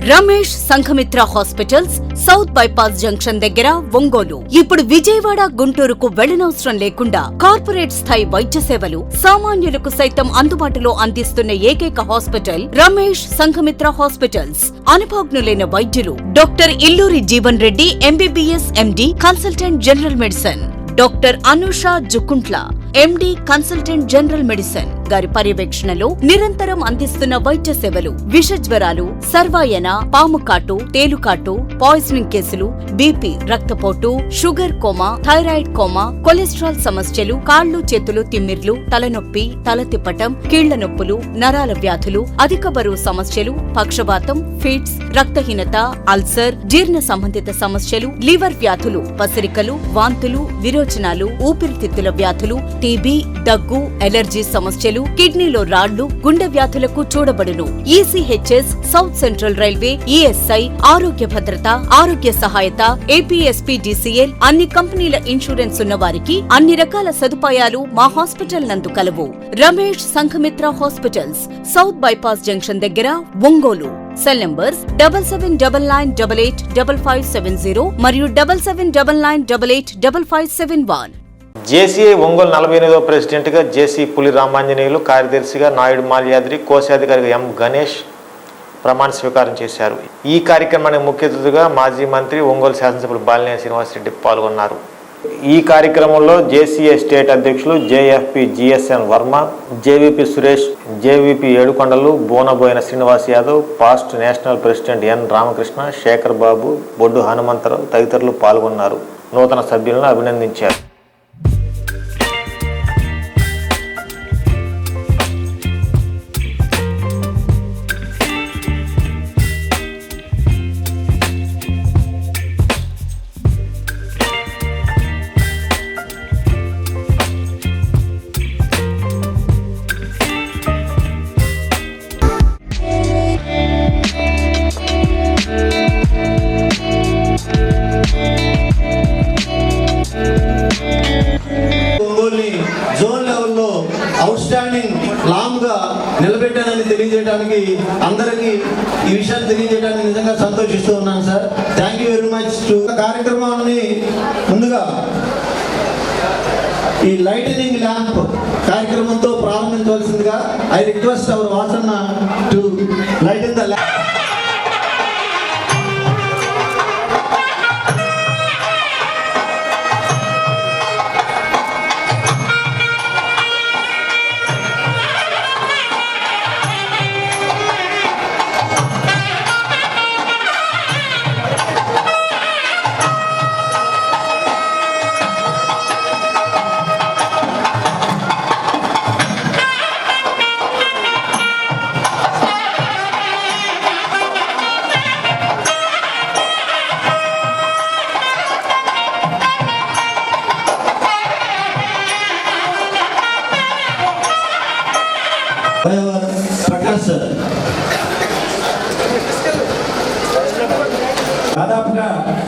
Ramesh Sanghamitra hospitals south bypass junction దగ్గర ఒంగోలు. ఇప్పుడు విజయవాడ గుంటూరుకు వెళ్ళనవసరం లేకుండా కార్పొరేట్ స్థాయి వైద్య సేవలు సామాన్యులకు సైతం అందుబాటులో అందిస్తున్న ఏకైక హాస్పిటల్ రమేష్ సంఘమిత్ర హాస్పిటల్స్. అనుభవజ్ఞులైన వైద్యులు doctor Illuri Jeevan Reddy MBBS MD consultant general medicine. Doctor Anusha Jukuntla MD consultant general medicine. గారి పర్యవేక్షణలో నిరంతరం అందిస్తున్న వైద్య సేవలు విష జ్వరాలు సర్వాయన పాము కాటు తేలుకాటు పాయిజనింగ్ కేసులు బీపీ రక్తపోటు sugar coma thyroid coma cholesterol సమస్యలు కాళ్ళు చేతులు తిమ్మిర్లు తలనొప్పి తల తిప్పటం కీళ్ళ నొప్పులు నరాల వ్యాధులు అధిక బరువు సమస్యలు పక్షపాతం ఫిట్స్ రక్తహీనత అల్సర్ జీర్ణ సంబంధిత సమస్యలు లివర్ వ్యాధులు పసిరికలు వాంతులు విరోచనాలు ఊపిరితిత్తుల వ్యాధులు టీబీ దగ్గు ఎలర్జీ సమస్యలు కిడ్నీలో రాళ్ళు గుండె వ్యాధులకు చూడబడును. ECHS south central railway ESI ఆరోగ్య భద్రత ఆరోగ్య సహాయత ఏపీఎస్పీడీసీఎల్ అన్ని కంపెనీల ఇన్సూరెన్స్ ఉన్న వారికి అన్ని రకాల సదుపాయాలు మా హాస్పిటల్ నందు కలవు. Ramesh Sanghamitra hospitals south bypass junction దగ్గర Ongole. Cell numbers double seven double nine double eight double five seven zero మరియు double seven double nine double eight double five seven one JCI Ongole నలభై ఎనిమిదవ ప్రెసిడెంట్గా జేసీ పులి రామాంజనేయులు కార్యదర్శిగా నాయుడు మాల్యాద్రి కోశాధికారిగా ఎం గణేష్ ప్రమాణ స్వీకారం చేశారు. ఈ కార్యక్రమానికి ముఖ్య అతిథిగా మాజీ మంత్రి ఒంగోలు శాసనసభ్యులు బాలినేని శ్రీనివాసరెడ్డి పాల్గొన్నారు. ఈ కార్యక్రమంలో జేసీఏ స్టేట్ అధ్యక్షులు JFP GSN Varma JVP Suresh JVP Yedukondalu Bonaboina Srinivas Yadav past national president N Ramakrishna Sekhar Babu Boddu Hanumantharao తదితరులు పాల్గొన్నారు. నూతన సభ్యులను అభినందించారు. తెలియజేయడానికి అందరికీ ఈ విషయాన్ని తెలియజేయడానికి నిజంగా సంతోషిస్తూ ఉన్నాను sir. Thank you very much to కార్యక్రమాన్ని ముందుగా ఈ లైటనింగ్ ల్యాంప్ కార్యక్రమంతో ప్రారంభించవలసిందిగా I request our Vasanna to light in the lamp Prakash sir. దాదాపుగా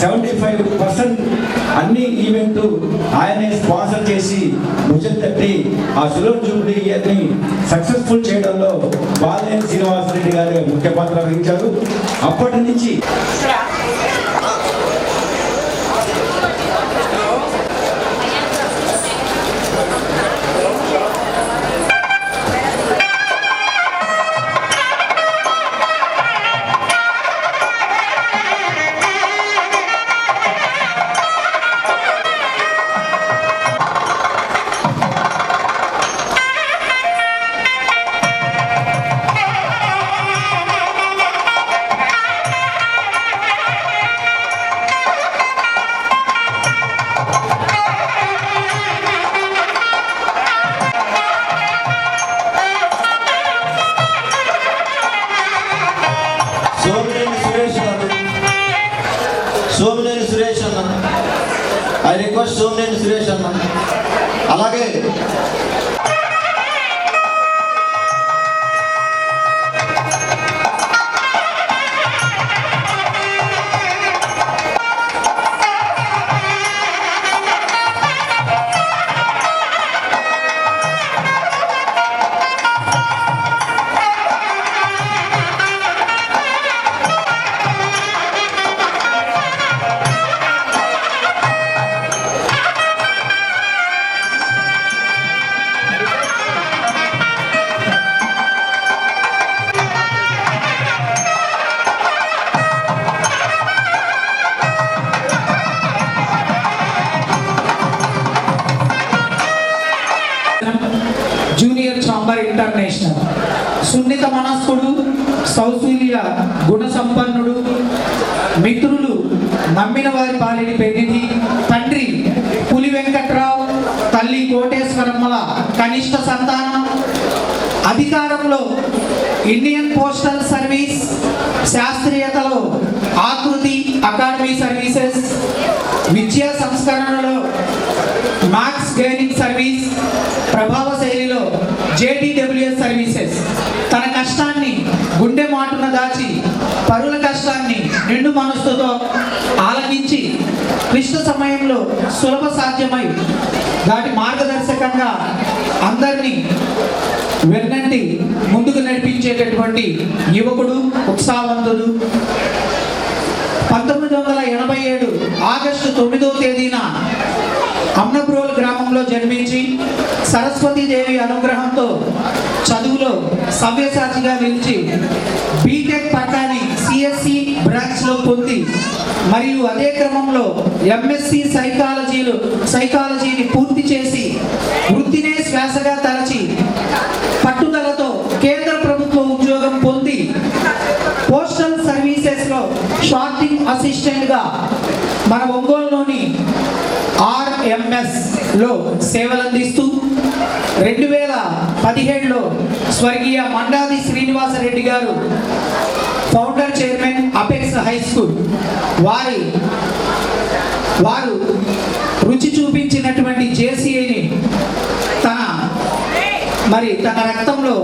సెవెంటీ ఫైవ్ పర్సెంట్ అన్ని ఈవెంట్ ఆయనే స్పాన్సర్ చేసి భుజం తట్టి ఆ సులోర్ జూబ్లీ ఇయర్ని సక్సెస్ఫుల్ చేయడంలో బాలేని శ్రీనివాసరెడ్డి గారు ముఖ్య పాత్ర వహించారు. అప్పటి నుంచి ఐ రిక్వెస్ట్ సోమినేని సురేష్ అన్న. అలాగే అధికారంలో ఇండియన్ పోస్టల్ సర్వీస్ శాస్త్రీయతలో ఆకృతి అకాడమీ సర్వీసెస్ విద్యా సంస్కరణలో మ్యాక్స్ గైనింగ్ సర్వీస్ ప్రభావశైలిలో జేడీడబ్ల్యూఎస్ సర్వీసెస్. తన కష్టాన్ని గుండె మాటున దాచి నిండు మనస్సుతో ఆలకించి క్లిష్ట సమయంలో సులభ సాధ్యమై దాటి మార్గదర్శకంగా అందరినీ వెన్నంటి ముందుకు నడిపించేటటువంటి యువకుడు ఉత్సాహవంతుడు. పంతొమ్మిది వందల ఎనభై ఏడు ఆగస్టు తొమ్మిదో తేదీన అమ్నప్రోల్ గ్రామంలో జన్మించి సరస్వతీదేవి అనుగ్రహంతో చదువులో సవ్యసాచిగా నిలిచి బీటెక్ పట్టాన్ని బ్రాంచ్లో పొంది మరియు అదే క్రమంలో ఎంఎస్సి సైకాలజీలు సైకాలజీని పూర్తి చేసి వృత్తినే శ్వాసగా తలచి పట్టుదలతో కేంద్ర ప్రభుత్వ ఉద్యోగం పొంది పోస్టల్ సర్వీసెస్లో షార్టింగ్ అసిస్టెంట్గా మన ఒంగోలులోని ఆర్ఎంఎస్లో సేవలందిస్తూ రెండు వేల పదిహేడులో స్వర్గీయ మండాది శ్రీనివాసరెడ్డి గారు ఫౌండర్ చైర్మన్ హై స్కూల్ వారి వారు రుచి చూపించినటువంటి జేసీఐని తన మరి తన రక్తంలో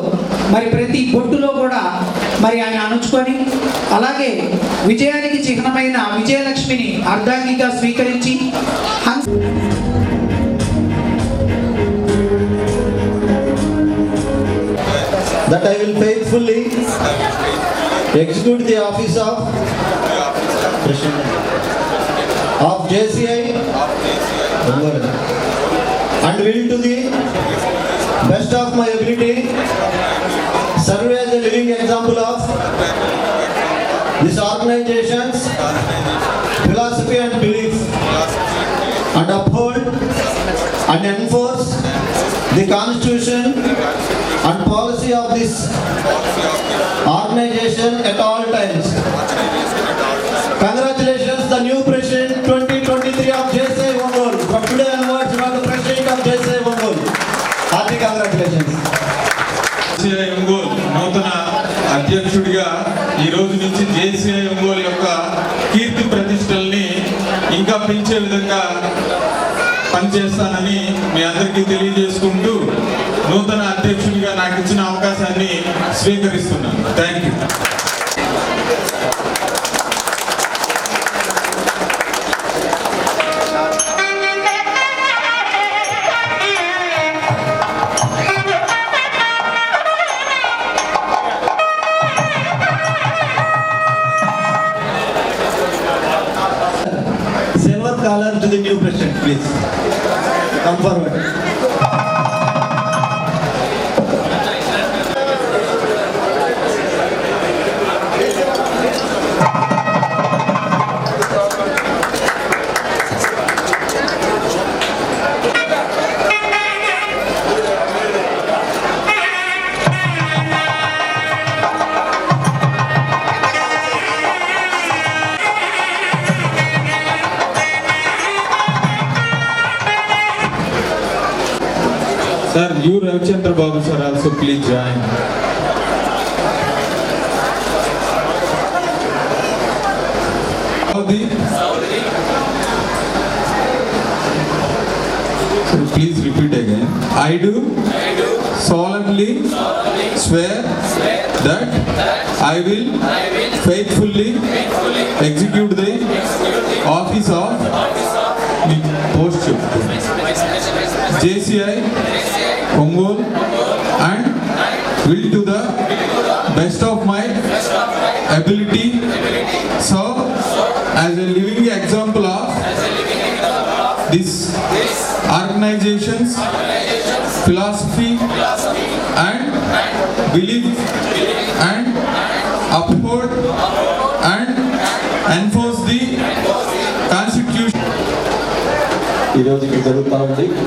మరి ప్రతి బొట్టులో కూడా మరి ఆయన అణుచుకొని అలాగే విజయానికి చిహ్నమైన విజయలక్ష్మిని అర్ధాంగిగా స్వీకరించి that I will faithfully execute the office of President of JCI and will to the best of my ability serve as a living example of this organization's philosophy and belief and uphold and enforce the constitution and policy of this organization at all times. Congratulations, the new president 2023 of JSA Ongol. From today onwards, you are the president of JSA Ongol. Happy congratulations. JCI Ongole నూతన అధ్యక్షుడిగా ఈ రోజు నుంచి JCI Ongole యొక్క కీర్తి ప్రతిష్టల్ని ఇంకా పెంచే విధంగా పనిచేస్తానని మీ అందరికీ తెలియజేసుకుంటూ నూతన నాకు ఇచ్చిన అవకాశాన్ని స్వీకరిస్తున్నాను. Thank you you Ravichandra Babu sir also please join Please repeat again. I do solemnly swear that I will faithfully execute the office of the post JCI, Ongol and will to the best of my ability serve as a living example of this organization's philosophy and belief and uphold and enforce the constitution. ఉంది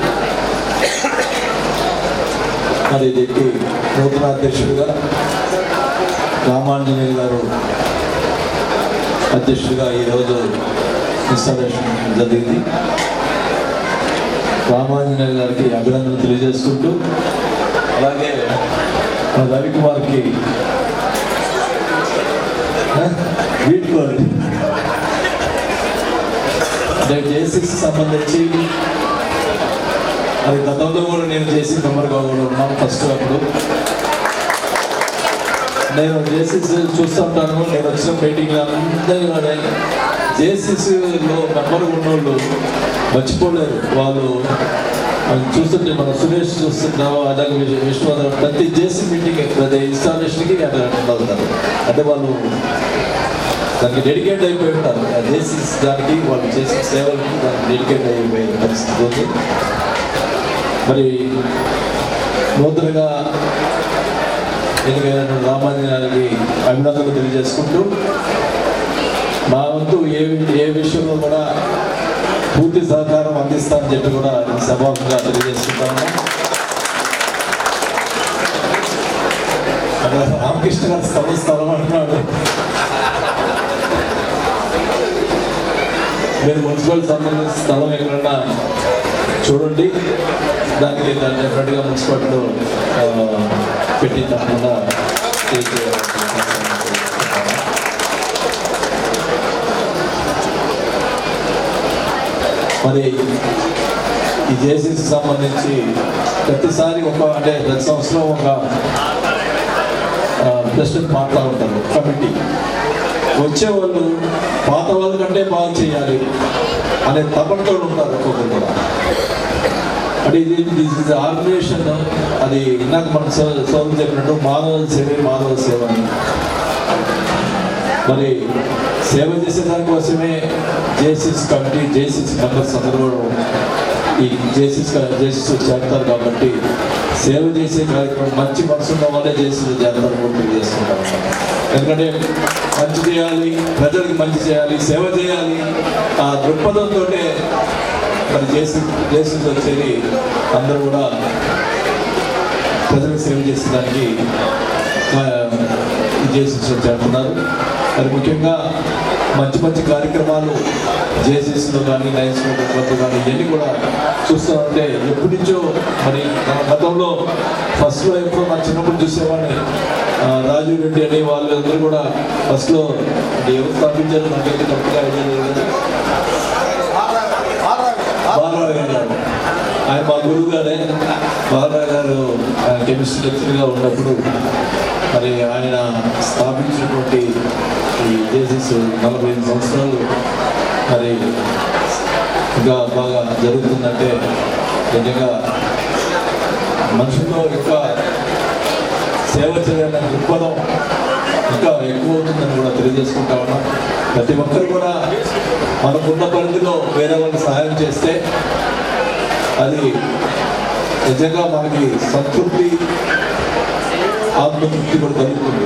మరి దీనికి నూతన అధ్యక్షుడిగా రామాంజనేయ గారు అధ్యక్షుడిగా ఈరోజు installation జరిగింది. రామాంజనేయ గారికి అభినందనలు తెలియజేసుకుంటూ అలాగే మన రవికుమార్కి వీడ్కోలు అంటే జేసిక్స్ సంబంధించి అది గతంలో కూడా నేను జేసీ మెంబర్గా కూడా ఉన్నాను ఫస్ట్ అప్పుడు. నేను జేసీస్ చూస్తుంటాను నేను వచ్చిన మీటింగ్లో అందరూ కూడా జేసీసీలో మెంబర్ ఉన్నోళ్ళు మర్చిపోలేరు. వాళ్ళు చూస్తుంటే మన సురేష్ చూస్తున్నాము అలాగే విశ్వనాథ్ ప్రతి జేసీ మీటింగ్ ప్రతి ఇన్స్టాలేషన్కి అటెండ్ అవుతారు అంటే వాళ్ళు దానికి డెడికేట్ అయిపోయి ఉంటారు. ఆ దానికి వాళ్ళు చేసిన సేవలకి దానికి డెడికేట్ అయిపోయే పరిస్థితి ఉంది. మరి నూతనగా ఎన్నికైన రామాంజనానికి అభినందనలు తెలియజేసుకుంటూ మా వంతు ఏ ఏ విషయంలో కూడా పూర్తి సహకారం అందిస్తామని చెప్పి కూడా ఈ సభాముఖంగా తెలియజేసుకుంటాను. అక్కడ రామకృష్ణ గారు స్థలం స్థలం అంటున్నాడు. మీరు మున్సిపల్ సంబంధించిన స్థలం ఎక్కడన్నా చూడండి. దానికి దాన్ని డెఫినెట్గా మున్సిపాలిటీలో ఆ, పెట్టి తప్పకుండా మరి ఈ జేసీసీ సంబంధించి ప్రతిసారి ఒక అంటే ప్రతి సంవత్సరం ఒక ప్రెసిడెంట్ మాట్లాడుతూ ఉంటారు కమిటీ. వచ్చే వాళ్ళు పాత వాళ్ళ కంటే బాగా చేయాలి అనే తపనతో ఉంటారు ఒక్కొక్కరు కూడా. అంటే ఇది దిస్ ఇస్ ఆర్గనైజేషన్ అది ఇందాక మన సో- సోదరు చెప్పినట్టు మానవ సేవ మానవ సేవ అని. మరి సేవ చేసే దానికోసమే జేసిస్ కమిటీ జేసిస్ మెంబర్స్ అందరూ కూడా ఈ జేసిస్ జేసిస్ చేస్తారు కాబట్టి సేవ చేసే కార్యక్రమం మంచి మనసు ఉన్న వాళ్ళే జేసిస్ చేస్తారు కూడా ఎందుకంటే మంచి చేయాలి ప్రజలకు మంచి చేయాలి సేవ చేయాలి ఆ దృక్పథంతో మరి చేసి జేసీస్ వచ్చేది అందరూ కూడా ప్రజలకు సేవ చేసేదానికి ఆ, జేసీస్ చేస్తున్నారు. మరి ముఖ్యంగా మంచి మంచి కార్యక్రమాలు జేసీసీలో కానీ లయన్స్ కానీ ఇవన్నీ కూడా చూస్తూ ఉంటే ఎప్పటి నుంచో మరి మన గతంలో ఫస్ట్లో ఎప్పుడో నా చిన్నప్పుడు చూసేవాడిని. రాజీవ్ రెడ్డి అనే వాళ్ళందరూ కూడా ఫస్ట్లో ఎవరు స్థాపించారు నాకైతే తప్పుగా ఐడియా లేదు కానీ బాలరావు గారు ఆయన మా గురువు గారే బాలరావు గారు కెమిస్ట్రీ లెక్చర్గా ఉన్నప్పుడు మరి ఆయన స్థాపించినటువంటి ఈ జేసీస్ నలభై ఐదు సంవత్సరాలు మరి ఇంకా బాగా జరుగుతుందంటే నిజంగా మనుషుల్లో ఇంకా సేవ చేయాలనే దృక్పథం ఇంకా ఎక్కువ అవుతుందని కూడా తెలియజేసుకుంటా ఉన్నాం. ప్రతి ఒక్కరు కూడా మనకున్న పరిధిలో వేరే వాళ్ళకి సహాయం చేస్తే అది నిజంగా మనకి సంతృప్తి ఆత్మతృప్తి కూడా కలుగుతుంది.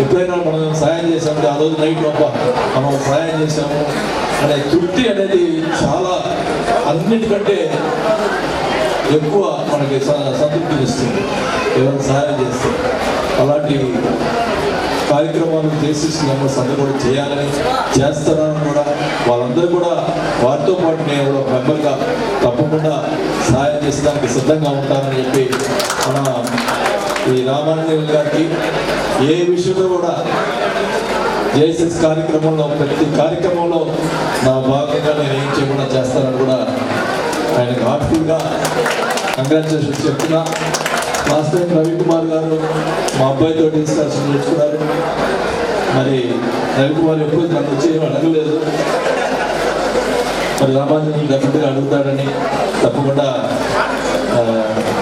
ఎప్పుడైనా మనం సహాయం చేసామంటే ఆ రోజు నైట్ లోప మనం సహాయం చేసాము అనే తృప్తి అనేది చాలా అన్నిటికంటే ఎక్కువ మనకి స- ఇస్తుంది ఎవరైనా సహాయం చేస్తే. అలాంటి కార్యక్రమాలు చేసి మెంబర్స్ అందరూ కూడా చేయాలని చేస్తున్నాను కూడా. వాళ్ళందరూ కూడా వారితో పాటు నేను కూడా మెంబర్గా తప్పకుండా సహాయం చేసేదానికి సిద్ధంగా ఉంటానని చెప్పి మన ఈ రామానందేవి గారికి ఏ విషయంలో కూడా జేసెస్ కార్యక్రమంలో ప్రతి కార్యక్రమంలో నా భాగంగా నేను ఏం చేయకుండా చేస్తానని కూడా ఆయనకు హార్ట్ఫుల్గా కంగ్రాచులేషన్స్ చెప్తున్నా. లాస్ట్ టైం రవికుమార్ గారు మా అబ్బాయితో డిస్కషన్ నేర్చుకున్నారు. మరి రవికుమార్ ఎప్పుడు నన్ను వచ్చి అడగలేదు. మరి రామాజన్ డెఫినెట్గా అడుగుతాడని తప్పకుండా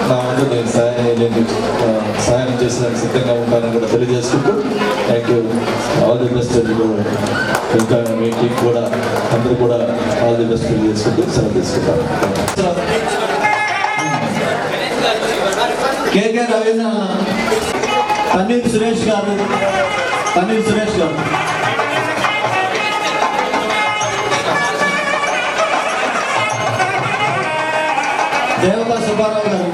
నా వద్ద నేను సహాయం నేను సహాయం చేసిన సిద్ధంగా ఉంటానని కూడా తెలియజేసుకుంటూ thank you all the best ఇంకా మీ టీం కూడా అందరూ కూడా ఆల్ ది బెస్ట్ తెలియజేసుకుంటూ సెలవు తీసుకుంటాను కేకే రవీంద్ర అన్న తన్నీర్ సురేష్ గారు. తన్నీర్ సురేష్ గారు. దేవత సుబ్బారావు గారు.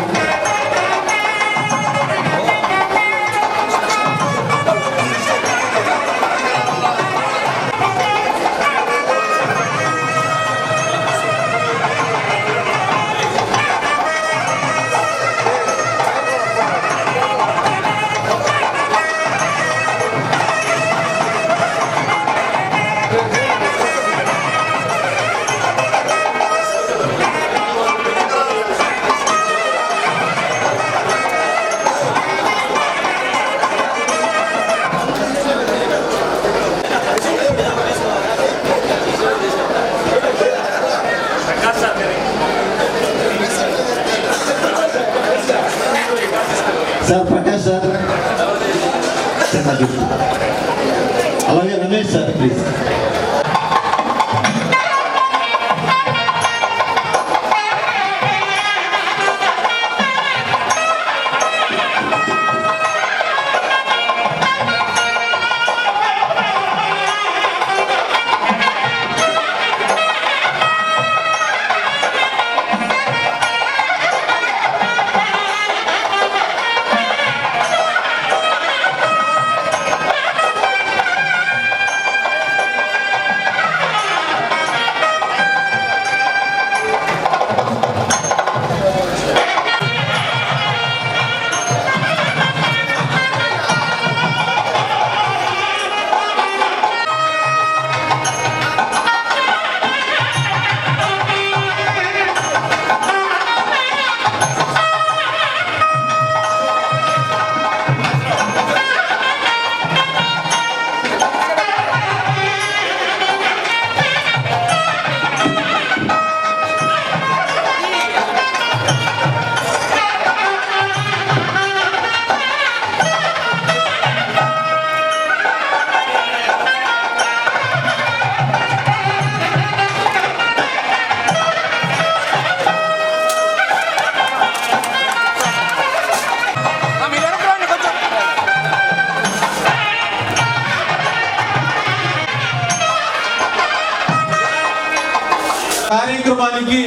కార్యక్రమానికి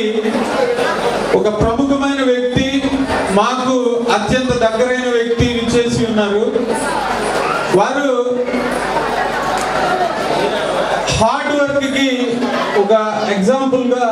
ఒక ప్రముఖమైన వ్యక్తి మాకు అత్యంత దగ్గరైన వ్యక్తి విచ్చేసి ఉన్నారు. వారు హార్డ్ వర్క్కి ఒక ఎగ్జాంపుల్గా